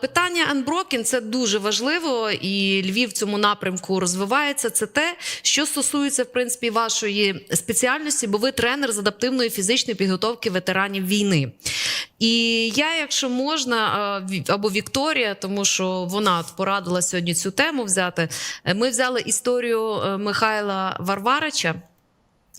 Питання Unbroken – це дуже важливо, і Львів в цьому напрямку розвивається. Це те, що стосується в принципі вашої спеціальності, бо ви тренер з адаптивної фізичної підготовки ветеранів війни. І я, якщо можна, або Вікторія, тому що вона порадила сьогодні цю тему взяти. Ми взяли історію е, Михайла Варварича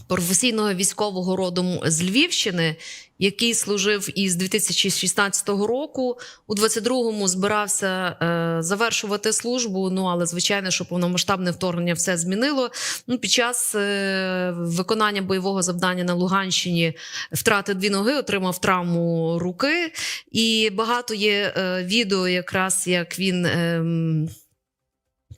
професійного військового родом з Львівщини, який служив із 2016 року. У 22-му збирався е, завершувати службу. Ну але звичайно, що повномасштабне вторгнення все змінило. Ну, під час е, виконання бойового завдання на Луганщині втратив дві ноги, отримав травму руки. І багато є е, відео, якраз як він. ем,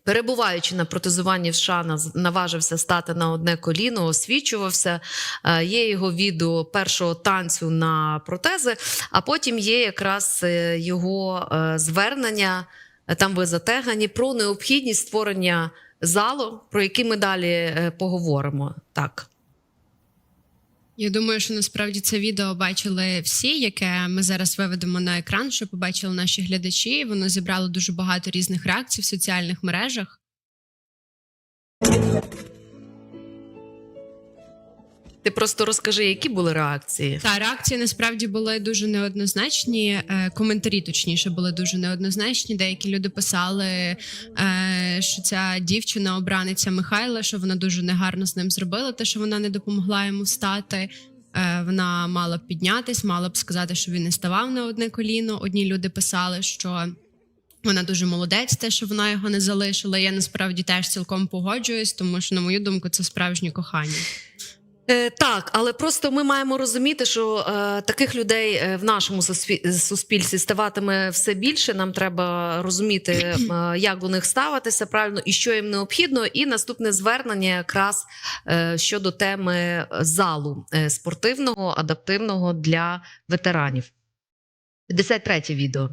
Перебуваючи на протезуванні в США, наважився стати на одне коліно, освічувався. Е, Є його відео першого танцю на протези, а потім є якраз е, його е, звернення. Там ви затегані про необхідність створення залу, про який ми далі поговоримо. Так. Я думаю, що насправді це відео бачили всі, яке ми зараз виведемо на екран, що побачили наші глядачі. Воно зібрало дуже багато різних реакцій в соціальних мережах. Ти просто розкажи, які були реакції. Та реакції насправді були дуже неоднозначні. е, Коментарі точніше були дуже неоднозначні. Деякі люди писали, е, що ця дівчина обраниця Михайла, що вона дуже негарно з ним зробила, те, що вона не допомогла йому встати. Е, Вона мала б піднятись, мала б сказати, що він не ставав на одне коліно. Одні люди писали, що вона дуже молодець, те, що вона його не залишила. Я насправді теж цілком погоджуюсь, тому що, на мою думку, це справжнє кохання. Е, так, але просто ми маємо розуміти, що е, таких людей е, в нашому сусві- суспільстві ставатиме все більше. Нам треба розуміти, е, як до них ставитися правильно і що їм необхідно. І наступне звернення якраз е, щодо теми залу е, спортивного, адаптивного для ветеранів. 53 відео.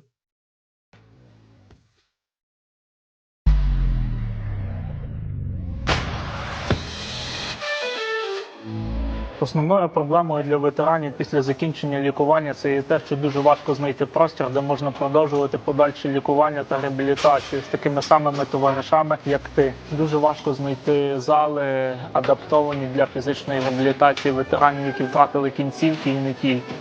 Основною проблемою для ветеранів після закінчення лікування це є те, що дуже важко знайти простір, де можна продовжувати подальше лікування та реабілітацію з такими самими товаришами, як ти. Дуже важко знайти зали, адаптовані для фізичної реабілітації ветеранів, які втратили кінцівки і не тільки.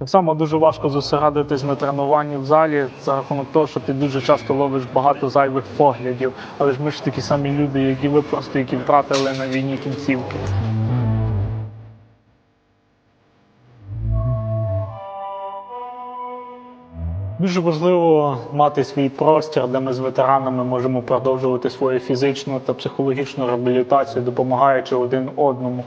Так само дуже важко зосередитись на тренуванні в залі за рахунок того, що ти дуже часто ловиш багато зайвих поглядів. Але ж ми ж такі самі люди, як і ви, просто які втратили на війні кінцівки. Дуже важливо мати свій простір, де ми з ветеранами можемо продовжувати свою фізичну та психологічну реабілітацію, допомагаючи один одному.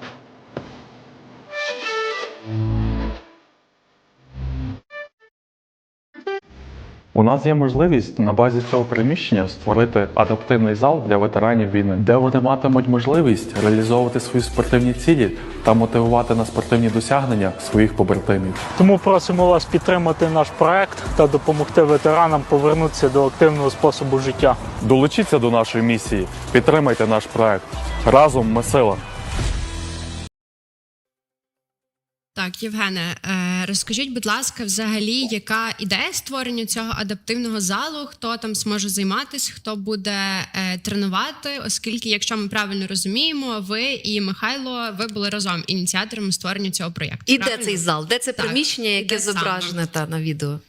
У нас є можливість на базі цього приміщення створити адаптивний зал для ветеранів війни, де вони матимуть можливість реалізовувати свої спортивні цілі та мотивувати на спортивні досягнення своїх побратимів. Тому просимо вас підтримати наш проект та допомогти ветеранам повернутися до активного способу життя. Долучіться до нашої місії, підтримайте наш проект. Разом ми сила. Так, Євгене, е, розкажіть, будь ласка, взагалі, яка ідея створення цього адаптивного залу? Хто там зможе займатися, хто буде е, тренувати? Оскільки, якщо ми правильно розуміємо, ви і Михайло ви були разом ініціаторами створення цього проєкту. І де цей зал? Де це Так, приміщення, яке де саме? зображене та на відео?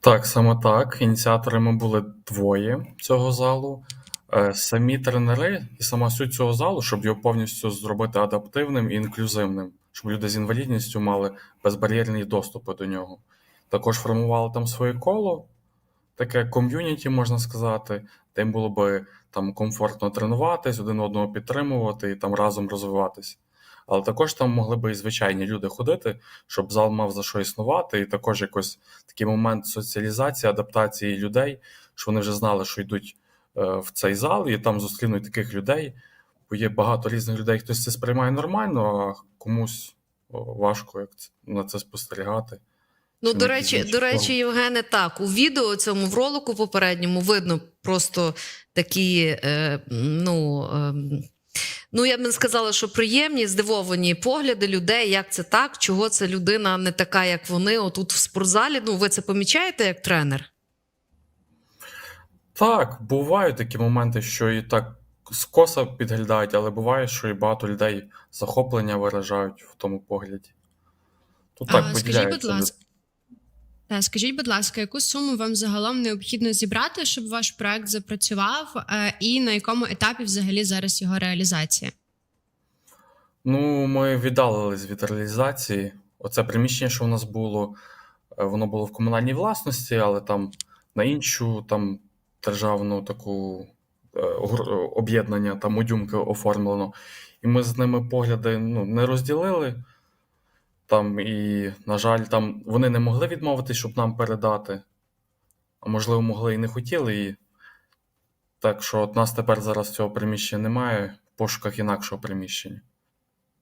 Так, саме так. Ініціаторами були двоє цього залу. Е, Самі тренери і сама суть цього залу, щоб його повністю зробити адаптивним і інклюзивним, щоб люди з інвалідністю мали безбар'єрні доступи до нього. Також формували там своє коло, таке ком'юніті, можна сказати, де їм було би там комфортно тренуватись, один одного підтримувати і там разом розвиватись. Але також там могли би і звичайні люди ходити, щоб зал мав за що існувати, і також якось такий момент соціалізації, адаптації людей, що вони вже знали, що йдуть е, в цей зал, і там зустрінуть таких людей. Бо є багато різних людей, хтось це сприймає нормально, а комусь важко як на це спостерігати. Ну, до речі, до речі, Євгене, так у відео цьому в ролику попередньому видно просто такі, е, ну. ем, Ну, я б не сказала, що приємні, здивовані погляди людей, як це так, чого це людина не така, як вони, отут в спортзалі. Ну, ви це помічаєте як тренер? Так, бувають такі моменти, що і так скоса підглядають, але буває, що і багато людей захоплення виражають в тому погляді. Тут так А, скажіть, будь ласка, та, скажіть, будь ласка, яку суму вам загалом необхідно зібрати, щоб ваш проект запрацював, е, і на якому етапі взагалі зараз його реалізація? Ну, ми віддалились від реалізації. Оце приміщення, що в нас було, е, воно було в комунальній власності, але там на іншу там державну таку об'єднання, там удюмки оформлено. І ми з ними погляди ну, не розділили. Там, і, на жаль, там вони не могли відмовитись, щоб нам передати. А можливо, могли і не хотіли. І... Так що от нас тепер зараз цього приміщення немає в пошуках інакшого приміщення.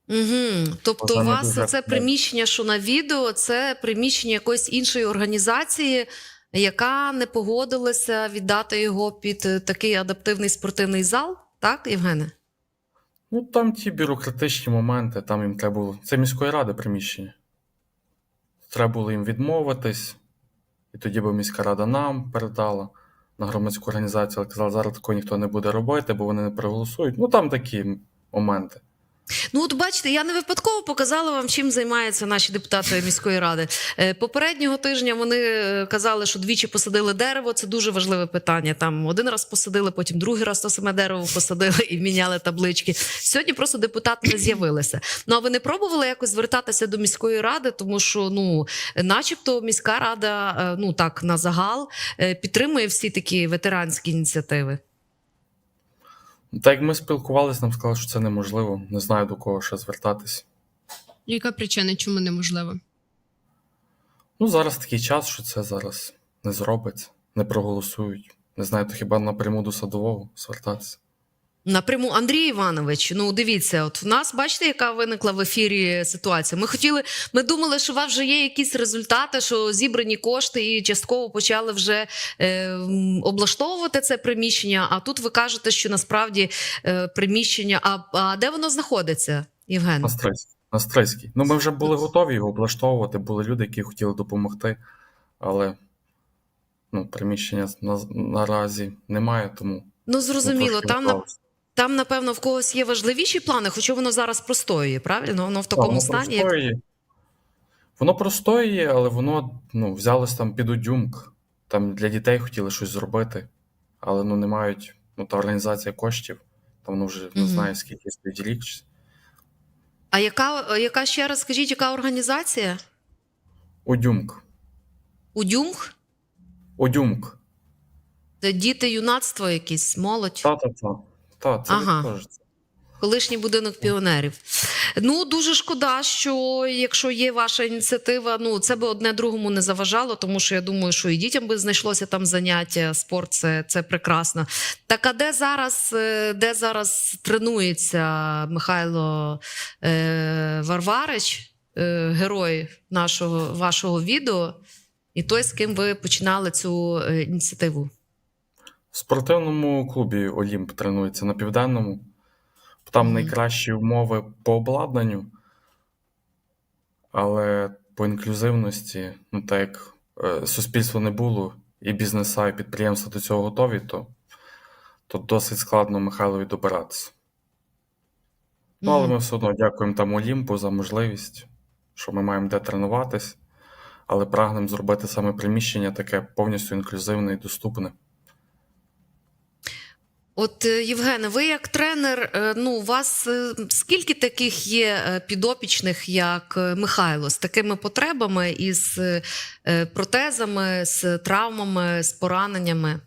Угу. Тобто, у вас дуже це приміщення, що на відео, це приміщення якоїсь іншої організації, яка не погодилася віддати його під е, такий адаптивний спортивний зал, так, Євгене? Ну, там ті бюрократичні моменти, там їм треба було. Це міської ради приміщення. Треба було їм відмовитись, і тоді би міська рада нам передала на громадську організацію, але казала, зараз такого ніхто не буде робити, бо вони не проголосують. Ну, там такі моменти. Ну, от бачите, я не випадково показала вам, чим займаються наші депутати міської ради. Е, Попереднього тижня вони е, казали, що двічі посадили дерево. Це дуже важливе питання. Там один раз посадили, потім другий раз то саме дерево посадили і міняли таблички. Сьогодні просто депутати не з'явилися. Ну а ви не пробували якось звертатися до міської ради, тому що ну, начебто, міська рада, е, ну так на загал підтримує всі такі ветеранські ініціативи. Так як ми спілкувалися, нам сказали, що це неможливо. Не знаю до кого ще звертатись. Яка причина, чому неможливо? Ну, зараз такий час, що це зараз не зробить, не проголосують. Не знаю, то хіба напряму до садового звертатися. Напряму Андрій Іванович, ну дивіться, от в нас бачите, яка виникла в ефірі ситуація. Ми хотіли, ми думали, що у вас вже є якісь результати, що зібрані кошти і частково почали вже е, облаштовувати це приміщення. А тут ви кажете, що насправді е, приміщення. А, а де воно знаходиться, Євген? На Стрийській. Ну, ми вже були готові його облаштовувати. Були люди, які хотіли допомогти, але ну, приміщення на, наразі немає, тому. Ну зрозуміло, там на. Там, напевно, в когось є важливіші плани, хоча воно зараз простоює, правильно? Воно в Так, такому воно стані. Як... Воно простоює, але воно ну, взялось там під удюмк. Там для дітей хотіли щось зробити, але ну, не мають ну, та організація коштів. Там воно вже не Мгм. знаю, скільки стоїть рік. А яка, яка ще раз скажіть, яка організація? Удюмк. Удюмх? Удюмк. Це діти юнацтво якісь, молодь. Та-та-та. Та, це Ага. теж. Колишній будинок піонерів. Ну дуже шкода, що якщо є ваша ініціатива, ну це би одне другому не заважало, тому що я думаю, що і дітям би знайшлося там заняття. Спорт це, це прекрасно. Так а де зараз, е, де зараз тренується Михайло е, Варварич, е, герой нашого вашого відео, і той, з ким ви починали цю е, ініціативу? В спортивному клубі Олімп тренується на південному. Там найкращі умови по обладнанню, але по інклюзивності, ну так як е, суспільства не було, і бізнеса, і підприємства до цього готові, то, то досить складно Михайлові добиратися. Ну, але ми все одно дякуємо там Олімпу за можливість, що ми маємо де тренуватись, але прагнемо зробити саме приміщення таке повністю інклюзивне і доступне. От, е, Євгене, ви як тренер, е, ну, у вас е, скільки таких є підопічних, як Михайло, з такими потребами із е, е, протезами, з травмами, з пораненнями?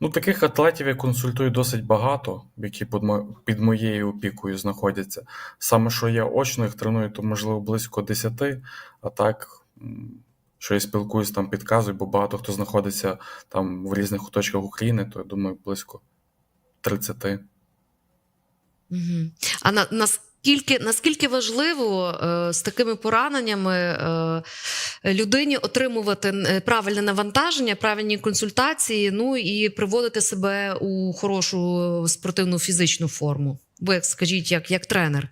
Ну, таких атлетів я консультую досить багато, які під, мо- під моєю опікою знаходяться. Саме що я очно їх треную, то можливо близько 10, а так, що я спілкуюсь там, підказую, бо багато хто знаходиться там в різних куточках України, то я думаю, близько 30. Угу. А на, Наскільки, наскільки важливо е, з такими пораненнями е, людині отримувати е, правильне навантаження, правильні консультації, ну і приводити себе у хорошу спортивну фізичну форму? Ви як скажіть, як, як тренер?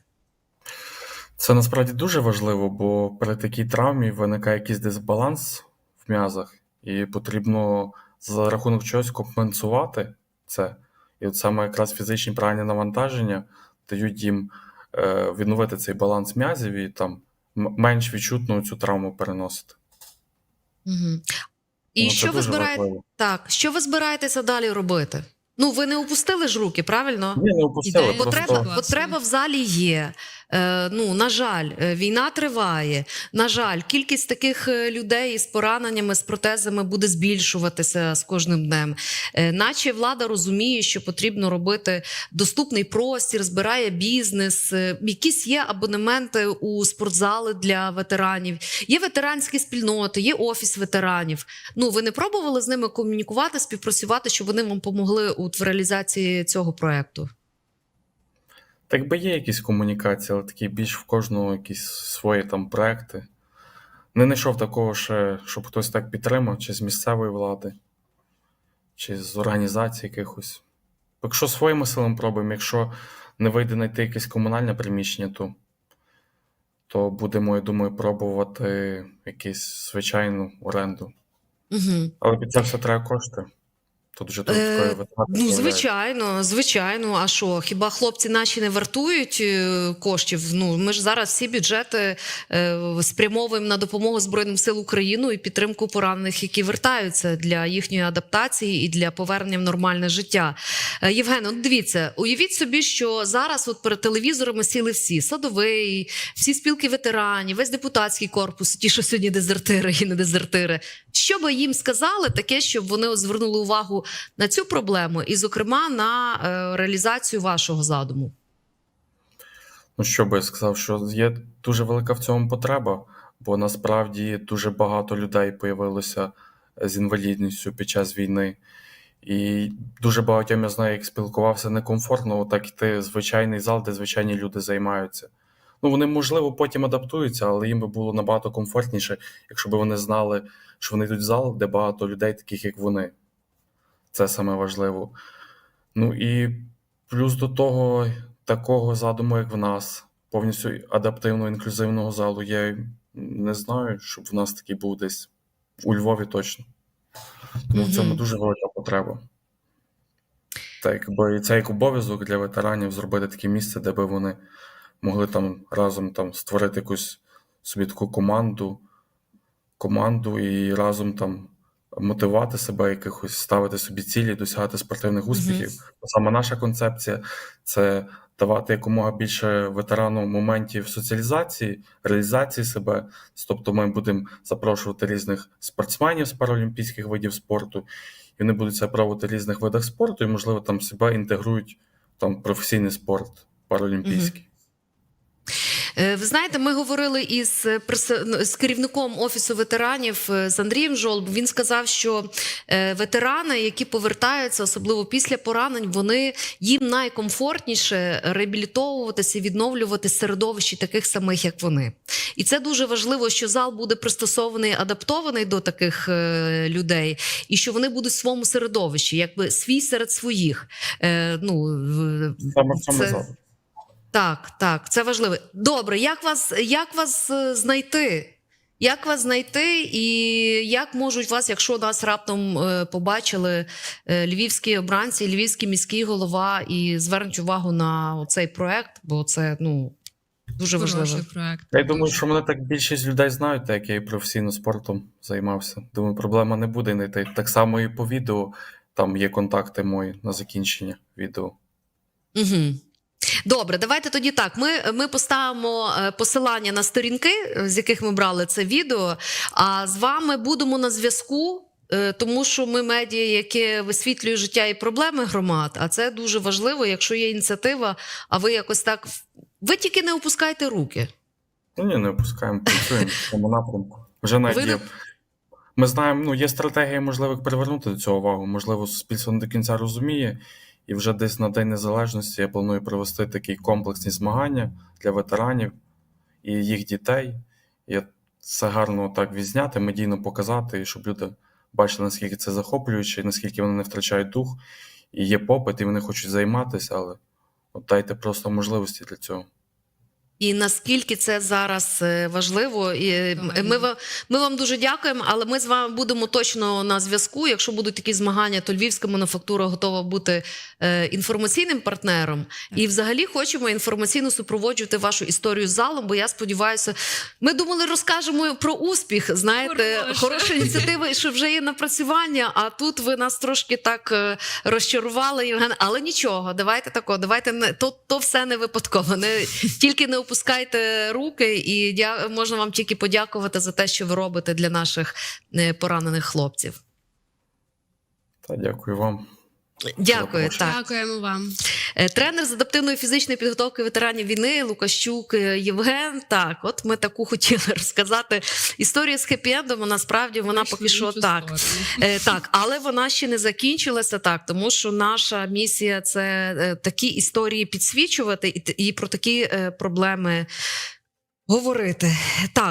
Це насправді дуже важливо, бо при такій травмі виникає якийсь дисбаланс в м'язах, і потрібно за рахунок чогось компенсувати це. І от саме якраз фізичні правильні навантаження дають їм е, відновити цей баланс м'язів і там менш відчутно цю травму переносити. Угу. І це що ви збираєте? Так, що ви збираєтеся далі робити? Ну, ви не опустили ж руки, правильно? Ні, не опустили, Ідея Потреба, потреба в залі є. Е, ну, на жаль, е, війна триває. На жаль, кількість таких е, людей з пораненнями, з протезами буде збільшуватися з кожним днем. Наче влада розуміє, що потрібно робити доступний простір, збирає бізнес. якісь є абонементи у спортзали для ветеранів, є ветеранські спільноти, є офіс ветеранів. Ну, ви не пробували з ними комунікувати, співпрацювати, щоб вони вам допомогли у реалізації цього проекту? Так би є якісь комунікації, але такі більш в кожного якісь свої там проекти. Не знайшов такого ще, щоб хтось так підтримав, чи з місцевої влади, чи з організацій якихось. Якщо своїми силами пробуємо, якщо не вийде знайти якесь комунальне приміщення, то, то будемо, я думаю, пробувати якусь звичайну оренду. Угу. Але під це все треба кошти. Тут вже Е. Ну, звичайно, звичайно. А що? Хіба хлопці наші не вартують е, коштів? Ну ми ж зараз всі бюджети е, спрямовуємо на допомогу Збройним сил України і підтримку поранених, які вертаються для їхньої адаптації і для повернення в нормальне життя. Е, Євген, от дивіться, уявіть собі, що зараз от перед телевізорами сіли всі садовий, всі спілки ветеранів, весь депутатський корпус, ті, що сьогодні дезертири і не дезертири. Що би їм сказали таке, щоб вони звернули увагу на цю проблему, і, зокрема, на е, реалізацію вашого задуму? Ну, що би я сказав, що є дуже велика в цьому потреба, бо насправді дуже багато людей появилося з інвалідністю під час війни. І дуже багатьом я знаю, як спілкувався некомфортно, так йти в звичайний зал, де звичайні люди займаються. Ну, вони, можливо, потім адаптуються, але їм би було набагато комфортніше, якщо б вони знали, що вони йдуть в зал, де багато людей, таких як вони. Це саме важливо. Ну і плюс до того, такого задуму, як в нас, повністю адаптивного інклюзивного залу, я не знаю, щоб в нас такий був десь у Львові точно. Тому в цьому дуже велика потреба. Так, бо і це як обов'язок для ветеранів зробити таке місце, де би вони могли там разом там створити якусь собі таку команду, команду і разом там мотивувати себе, якихось ставити собі цілі, досягати спортивних успіхів. Бо Саме наша концепція це давати якомога більше ветерану моментів соціалізації, реалізації себе. Тобто ми будемо запрошувати різних спортсменів з паралімпійських видів спорту, і вони будуть себе пробувати в різних видах спорту, і, можливо, там себе інтегрують там професійний спорт паралімпійський. Е, Ви знаєте, ми говорили із е, ну, з керівником офісу ветеранів е, з Андрієм Жолб. Він сказав, що е, ветерани, які повертаються, особливо після поранень, вони їм найкомфортніше реабілітовуватися і відновлювати середовищі таких самих, як вони. І це дуже важливо, що зал буде пристосований, адаптований до таких е, людей, і що вони будуть в своєму середовищі, якби свій серед своїх. Е, ну, це- зал. Так, так, це важливо. Добре, як вас, як вас е, знайти? Як вас знайти, і як можуть вас, якщо нас раптом е, побачили е, львівські обранці, львівський міський голова, і звернуть увагу на цей проект, бо це ну дуже важливо. Хороший проект. Я думаю, що мене так більшість людей знають, так як я і професійно спортом займався. Думаю, проблема не буде знайти. Так само і по відео там є контакти мої на закінчення відео. Угу. Добре, давайте тоді так. Ми, ми поставимо е, посилання на сторінки, е, з яких ми брали це відео. А з вами будемо на зв'язку. е, Тому що ми медіа, яке висвітлює життя і проблеми громад, а це дуже важливо, якщо є ініціатива, а ви якось так. Ви тільки не опускайте руки. Ну ні, не опускаємо, працюємо в цьому напрямку. Вже навіть Ви є. Ми знаємо, ну є стратегія, можливо, як привернути до цього увагу. Можливо, суспільство не до кінця розуміє, І вже десь на День Незалежності я планую провести такі комплексні змагання для ветеранів і їх дітей. І це гарно так відзняти, медійно показати, щоб люди бачили, наскільки це захоплююче, наскільки вони не втрачають дух. І є попит, і вони хочуть займатися, але от дайте просто можливості для цього. І наскільки це зараз е, важливо, і е, ми, ми вам дуже дякуємо, але ми з вами будемо точно на зв'язку. Якщо будуть такі змагання, то львівська мануфактура готова бути е, інформаційним партнером. І взагалі хочемо інформаційно супроводжувати вашу історію з залом, бо я сподіваюся, ми думали, розкажемо про успіх. Знаєте, Хороше. хороша ініціатива, що вже є напрацювання. А тут ви нас трошки так розчарували, Євген. Але нічого, давайте тако, давайте не то, то все не випадково. Не тільки не опускайте руки, і дя, можна вам тільки подякувати за те, що ви робите для наших е, поранених хлопців. Та дякую вам. Дякую. Так. Дякуємо вам. Е, Тренер з адаптивної фізичної підготовки ветеранів війни Лукащук е, Євген. Так, от ми таку хотіли розказати історію з хеппі-ендом. Насправді вона Пішли поки що так. сторону. Е, так, але вона ще не закінчилася так, тому що наша місія це такі історії підсвічувати і, про такі е, проблеми говорити. Так.